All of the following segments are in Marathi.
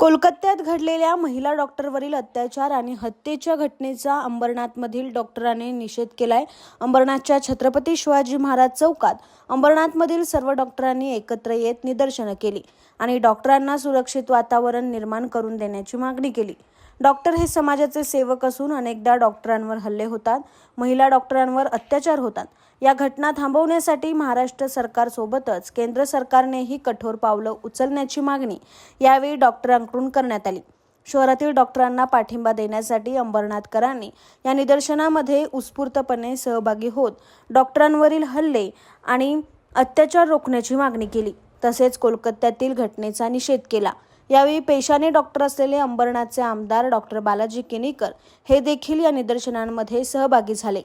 कोलकात्यात घडलेल्या महिला डॉक्टरवरील अत्याचार आणि हत्येच्या घटनेचा अंबरनाथमधील डॉक्टरांनी निषेध केलाय. अंबरनाथच्या छत्रपती शिवाजी महाराज चौकात अंबरनाथमधील सर्व डॉक्टरांनी एकत्र येत निदर्शनं केली आणि डॉक्टरांना सुरक्षित वातावरण निर्माण करून देण्याची मागणी केली. डॉक्टर हे समाजाचे सेवक असून अनेकदा डॉक्टरांवर हल्ले होतात. महिला डॉक्टरांवर अत्याचार होतात. या घटना थांबवण्यासाठी महाराष्ट्र सरकारसोबतच केंद्र सरकारनेही कठोर पावलं उचलण्याची मागणी यावेळी डॉक्टरांकडून करण्यात आली. शहरातील डॉक्टरांना पाठिंबा देण्यासाठी अंबरनाथकरांनी या निदर्शनामध्ये उत्स्फूर्तपणे सहभागी होत डॉक्टरांवरील हल्ले आणि अत्याचार रोखण्याची मागणी केली. तसेच कोलकात्यातील घटनेचा निषेध केला. यावेळी पेशाने डॉक्टर असलेले अंबरनाथचे आमदार डॉक्टर बालाजी केनीकर हे देखील या निदर्शनांमध्ये सहभागी झाले.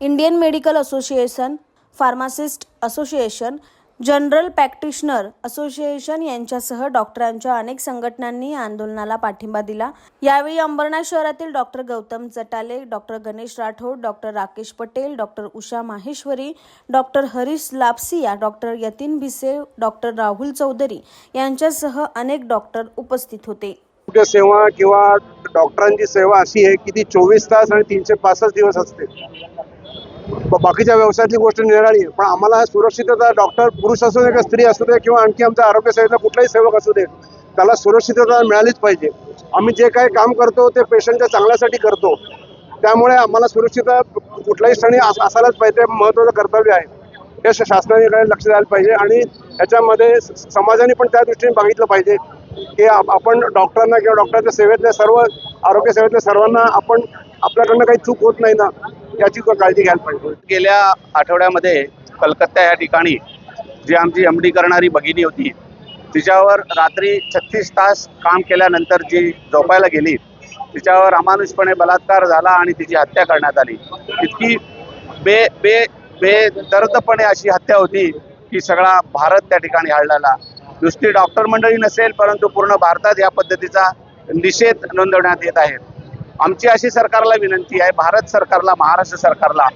Indian medical association pharmacist association general practitioner association यांच्यासह डॉक्टरांच्या अनेक संघटनांनी आंदोलनाला पाठिंबा दिला. यावेळी अंबरनाथ शहरातील doctor Gautam Chatale doctor Ganesh Rathod doctor Rakesh Patel doctor Usha Maheshwari doctor Harish Lapasia doctor Yatin Bhise doctor Rahul Chaudhari यांच्यासह अनेक डॉक्टर उपस्थित होते. सेवा किंवा डॉक्टरांची सेवा अशी आहे की ती चोवीस तास आणि तीनशे पासष्ट दिवस असते. बाकीच्या व्यवसायातली गोष्ट निराळी. पण आम्हाला सुरक्षितता डॉक्टर पुरुष असू दे किंवा स्त्री असू दे किंवा आणखी आमच्या आरोग्य सेवेचा कुठलाही सेवक असू दे त्याला सुरक्षितता मिळालीच पाहिजे. आम्ही जे काही काम करतो ते पेशंटच्या चांगल्यासाठी करतो. त्यामुळे आम्हाला सुरक्षितता कुठल्याही क्षणी असायलाच पाहिजे महत्त्वाचं कर्तव्य आहे. हे शासनाने कडे लक्ष द्यायला पाहिजे आणि याच्यामध्ये समाजाने पण त्या दृष्टीने बघितलं पाहिजे की आपण डॉक्टरांना किंवा डॉक्टरच्या सेवेतल्या सर्व आरोग्य सेवेतल्या सर्वांना आपण आपल्याकडनं काही चूक होत नाही ना. याची काळजी घ्यायला पाहिजे. गेल्या आठवड्यामध्ये कलकत्ता या ठिकाणी जी आमची एमडी करणारी भगिनी होती तिच्यावर रात्री छत्तीस तास काम केल्यानंतर जी झोपायला गेली तिच्यावर अमानुषपणे बलात्कार झाला आणि तिची हत्या करण्यात आली. इतकी बे बे बेदर्दपणे अशी हत्या होती की सगळा भारत त्या ठिकाणी हळलेला नुसती डॉक्टर मंडळी नसेल परंतु पूर्ण भारतात या पद्धतीचा निषेध नोंदवण्यात येत आहे. आमची अशी सरकारला विनंती आहे भारत सरकारला महाराष्ट्र सरकारला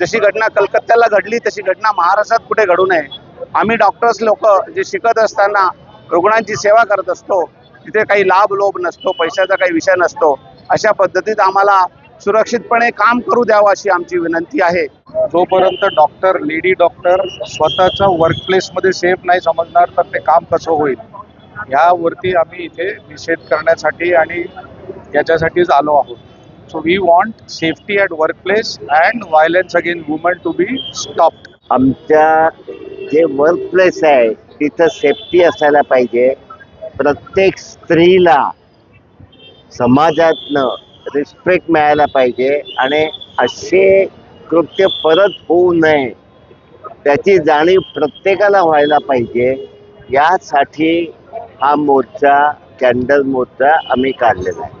जशी घटना कलकत्त्याला घडली तशी घटना महाराष्ट्रात कुठे घडू नये. आम्ही डॉक्टर्स लोक जे शिकत असताना रुग्णांची सेवा करत असतो तिथे काही लाभ लोभ नसतो पैशाचा काही विषय नसतो अशा पद्धतीत आम्हाला सुरक्षितपणे काम करू द्यावं अशी आमची विनंती आहे. जोपर्यंत डॉक्टर लेडी डॉक्टर स्वतःच्या वर्कप्लेसमध्ये सेफ नाही समजणार तर ते काम कसं होईल? ह्यावरती आम्ही इथे निषेध करण्यासाठी आणि याच्यासाठीच आलो आहोत. So we want safety at workplace and violence again women to be stopped आमच्या जे वर्क प्लेस आहे तिथं सेफ्टी असायला पाहिजे. प्रत्येक स्त्रीला समाजातनं रिस्पेक्ट मिळायला पाहिजे आणि असे कृत्य परत होऊ नये त्याची जाणीव प्रत्येकाला व्हायला पाहिजे. यासाठी हा मोर्चा कॅन्डल मोर्चा आम्ही काढलेला आहे.